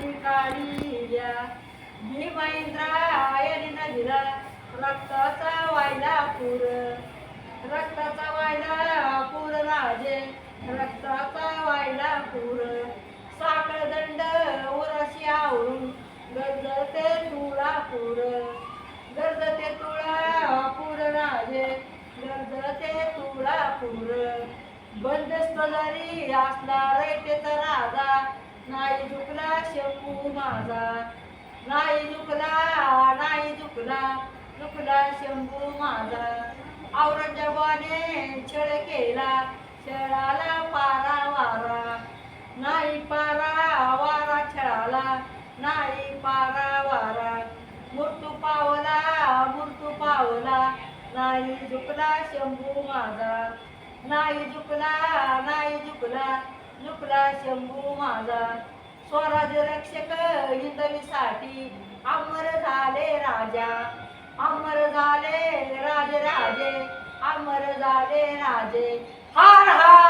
माझी काळी भीमेंद्रायनी नदीला रक्ताचा वायला पूर. रक्ताचा वायला पूर राजे. रक्ताचा वायला पूर. साखळदंड उराशी आवरून गरजते तुळा पूर. गरजते तुळा पूर राजे. गरजते तुळा पूर. बंदस्त जरी असला रयतेचा राजा. नाही झुकला शंभू माझा. नाही झुकला नाही झुकला झुकला शंभू माझा. औरंगजेबाने छळ केला छळाला पारा वारा. नाही पारा वारा छळाला नाही पारा वारा. मृत्यू पावला मृत्यू पावला. नाही झुकला शंभू माझा. नाही झुकला नाही झुकला लुकला शंभू माझा. स्वराज्य रक्षक हिंदवीसाठी अमर झाले राजा. अमर झाले राजे राजे अमर झाले राजे. हार हार.